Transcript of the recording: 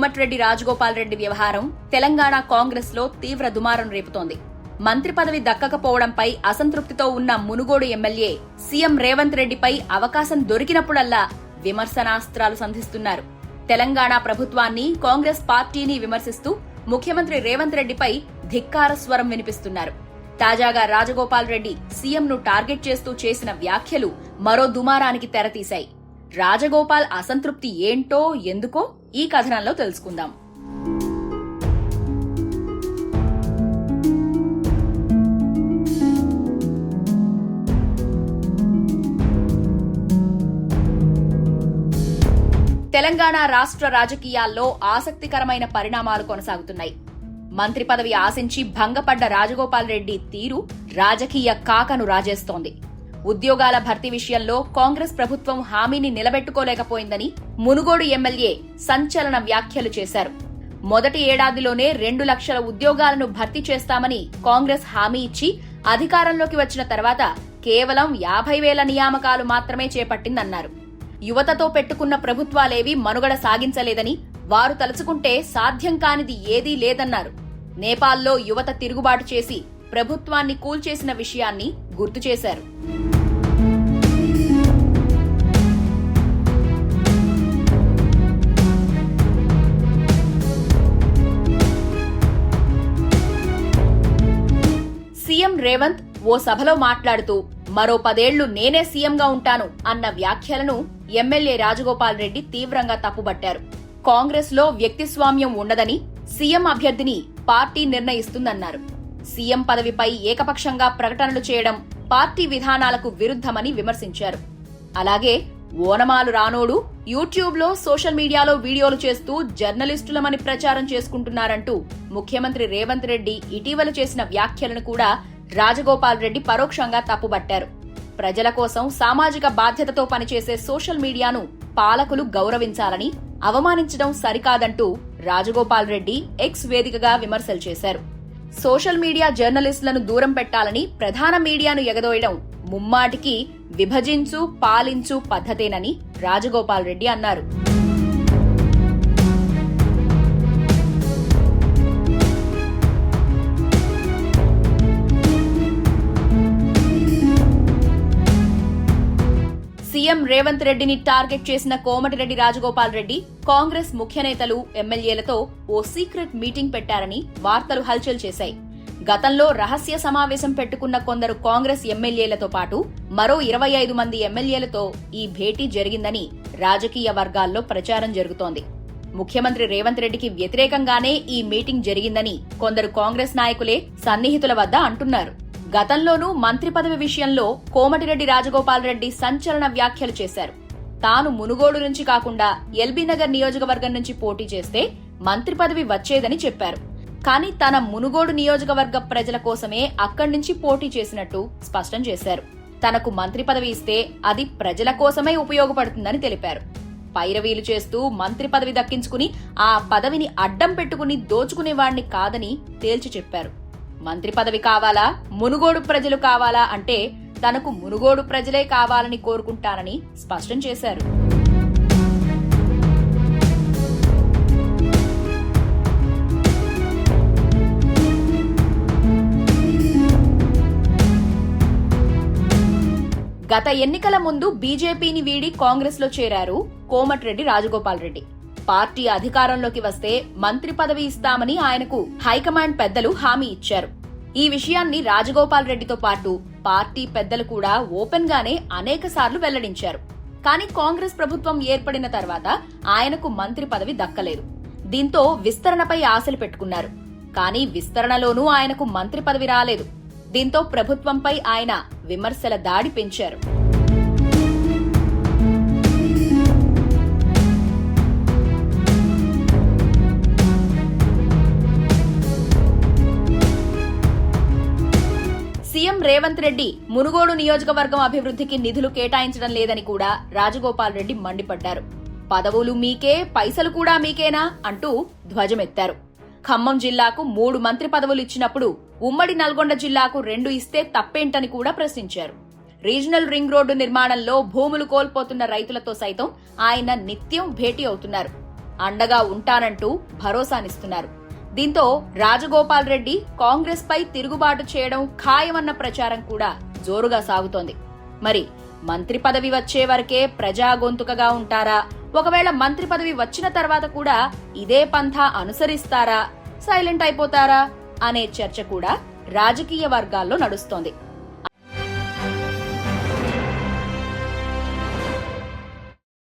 కోమటిరెడ్డి రాజగోపాల్ రెడ్డి వ్యవహారం తెలంగాణ కాంగ్రెస్లో తీవ్ర దుమారం రేపుతోంది. మంత్రి పదవి దక్కకపోవడంపై అసంతృప్తితో ఉన్న మునుగోడు ఎమ్మెల్యే సీఎం రేవంత్ రెడ్డిపై అవకాశం దొరికినప్పుడల్లా విమర్శనాస్త్రాలు సంధిస్తున్నారు. తెలంగాణ ప్రభుత్వాన్ని కాంగ్రెస్ పార్టీని విమర్శిస్తూ ముఖ్యమంత్రి రేవంత్ రెడ్డిపై ధిక్కార స్వరం వినిపిస్తున్నారు. తాజాగా రాజగోపాల్ రెడ్డి సీఎంను టార్గెట్ చేస్తూ చేసిన వ్యాఖ్యలు మరో దుమారానికి తెరతీశాయి. రాజగోపాల్ అసంతృప్తి ఏంటో ఎందుకో ఈ కథనంలో తెలుసుకుందాం. తెలంగాణ రాష్ట్ర రాజకీయాల్లో ఆసక్తికరమైన పరిణామాలు కొనసాగుతున్నాయి. మంత్రి పదవి ఆశించి భంగపడ్డ రాజగోపాల్ రెడ్డి తీరు రాజకీయ కాకను రాజేస్తోంది. ఉద్యోగాల భర్తీ విషయంలో కాంగ్రెస్ ప్రభుత్వం హామీని నిలబెట్టుకోలేకపోయిందని మునుగోడు ఎమ్మెల్యే సంచలన వ్యాఖ్యలు చేశారు. మొదటి ఏడాదిలోనే రెండు లక్షల ఉద్యోగాలను భర్తీ చేస్తామని కాంగ్రెస్ హామీ ఇచ్చి అధికారంలోకి వచ్చిన తర్వాత కేవలం యాభై వేల నియామకాలు మాత్రమే చేపట్టిందన్నారు. యువతతో పెట్టుకున్న ప్రభుత్వాలేవి మనుగడ సాగించలేదని వారు తలుచుకుంటే సాధ్యం కానిది ఏదీ లేదన్నారు. నేపాల్లో యువత తిరుగుబాటు చేసి ప్రభుత్వాన్ని కూల్చేసిన విషయాన్ని గుర్తు చేశారు. రేవంత్ ఓ సభలో మాట్లాడుతూ మరో పదేళ్ళు నేనే సీఎంగా ఉంటాను అన్న వ్యాఖ్యలను ఎమ్మెల్యే రాజగోపాల్ రెడ్డి తీవ్రంగా తప్పుబట్టారు. కాంగ్రెస్లో వ్యక్తిస్వామ్యం ఉండదని సీఎం అభ్యర్థిని పార్టీ నిర్ణయిస్తుందన్నారు. సీఎం పదవిపై ఏకపక్షంగా ప్రకటనలు చేయడం పార్టీ విధానాలకు విరుద్ధమని విమర్శించారు. అలాగే ఓనమాలు రానోడు యూట్యూబ్లో సోషల్ మీడియాలో వీడియోలు చేస్తూ జర్నలిస్టులమని ప్రచారం చేసుకుంటున్నారంటూ ముఖ్యమంత్రి రేవంత్ రెడ్డి ఇటీవల చేసిన వ్యాఖ్యలను కూడా రాజగోపాల్ రెడ్డి పరోక్షంగా తప్పుబట్టారు. ప్రజల కోసం సామాజిక బాధ్యతతో పనిచేసే సోషల్ మీడియాను పాలకులు గౌరవించాలని అవమానించడం సరికాదంటూ రాజగోపాల్ రెడ్డి ఎక్స్ వేదికగా విమర్శలు చేశారు. సోషల్ మీడియా జర్నలిస్టులను దూరం పెట్టాలని ప్రధాన మీడియాను ఎగదోయడం ముమ్మాటికి విభజించు పాలించు పద్ధతేనని రాజగోపాల్ రెడ్డి అన్నారు. సీఎం రేవంత్ రెడ్డిని టార్గెట్ చేసిన కోమటిరెడ్డి రాజగోపాల్ రెడ్డి కాంగ్రెస్ ముఖ్య నేతలు ఎమ్మెల్యేలతో ఓ సీక్రెట్ మీటింగ్ పెట్టారని వార్తలు హల్చల్ చేశాయి. గతంలో రహస్య సమావేశం పెట్టుకున్న కొందరు కాంగ్రెస్ ఎమ్మెల్యేలతో పాటు మరో ఇరవై ఐదు మంది ఎమ్మెల్యేలతో ఈ భేటీ జరిగిందని రాజకీయ వర్గాల్లో ప్రచారం జరుగుతోంది. ముఖ్యమంత్రి రేవంత్ రెడ్డికి వ్యతిరేకంగానే ఈ మీటింగ్ జరిగిందని కొందరు కాంగ్రెస్ నాయకులే సన్నిహితుల వద్ద అంటున్నారు. గతంలోనూ మంత్రి పదవి విషయంలో కోమటిరెడ్డి రాజగోపాల్ రెడ్డి సంచలన వ్యాఖ్యలు చేశారు. తాను మునుగోడు నుంచి కాకుండా ఎల్బీ నగర్ నియోజకవర్గం నుంచి పోటీ చేస్తే మంత్రి పదవి వచ్చేదని చెప్పారు. కానీ తన మునుగోడు నియోజకవర్గ ప్రజల కోసమే అక్కడి నుంచి పోటీ చేసినట్టు స్పష్టం చేశారు. తనకు మంత్రి పదవి ఇస్తే అది ప్రజల కోసమే ఉపయోగపడుతుందని తెలిపారు. పైరవీలు చేస్తూ మంత్రి పదవి దక్కించుకుని ఆ పదవిని అడ్డం పెట్టుకుని దోచుకునేవాణ్ణి కాదని తేల్చి చెప్పారు. మంత్రి పదవి కావాలా? మునుగోడు ప్రజలు కావాలా? అంటే తనకు మునుగోడు ప్రజలే కావాలని కోరుకుంటానని స్పష్టం చేశారు. గత ఎన్నికల ముందు బీజేపీని వీడి కాంగ్రెస్లో చేరారు కోమటిరెడ్డి రాజగోపాల్ రెడ్డి. పార్టీ అధికారంలోకి వస్తే మంత్రి పదవి ఇస్తామని ఆయనకు హైకమాండ్ పెద్దలు హామీ ఇచ్చారు. ఈ విషయాన్ని రాజగోపాల్ రెడ్డితో పాటు పార్టీ పెద్దలు కూడా ఓపెన్ గానే అనేక సార్లు వెల్లడించారు. కానీ కాంగ్రెస్ ప్రభుత్వం ఏర్పడిన తర్వాత ఆయనకు మంత్రి పదవి దక్కలేదు. దీంతో విస్తరణపై ఆశలు పెట్టుకున్నారు. కానీ విస్తరణలోనూ ఆయనకు మంత్రి పదవి రాలేదు. దీంతో ప్రభుత్వంపై ఆయన విమర్శల దాడి పెంచారు. సీఎం రేవంత్ రెడ్డి మునుగోడు నియోజకవర్గం అభివృద్ధికి నిధులు కేటాయించడం లేదని కూడా రాజగోపాల్ రెడ్డి మండిపడ్డారు. పదవులు మీకే పైసలు కూడా మీకేనా అంటూ ధ్వజమెత్తారు. ఖమ్మం జిల్లాకు మూడు మంత్రి పదవులు ఇచ్చినప్పుడు ఉమ్మడి నల్గొండ జిల్లాకు రెండు ఇస్తే తప్పేంటని కూడా ప్రశ్నించారు. రీజనల్ రింగ్ రోడ్డు నిర్మాణంలో భూములు కోల్పోతున్న రైతులతో సైతం ఆయన నిత్యం భేటీ అవుతున్నారు. అండగా ఉంటానంటూ భరోసానిస్తున్నారు. దీంతో రాజగోపాల్ రెడ్డి కాంగ్రెస్ పై తిరుగుబాటు చేయడం ఖాయమన్న ప్రచారం కూడా జోరుగా సాగుతోంది. మరి మంత్రి పదవి వచ్చే వరకే ప్రజా గొంతుకగా ఉంటారా? ఒకవేళ మంత్రి పదవి వచ్చిన తర్వాత కూడా ఇదే పంథా అనుసరిస్తారా? సైలెంట్ అయిపోతారా? అనే చర్చ కూడా రాజకీయ వర్గాల్లో నడుస్తోంది.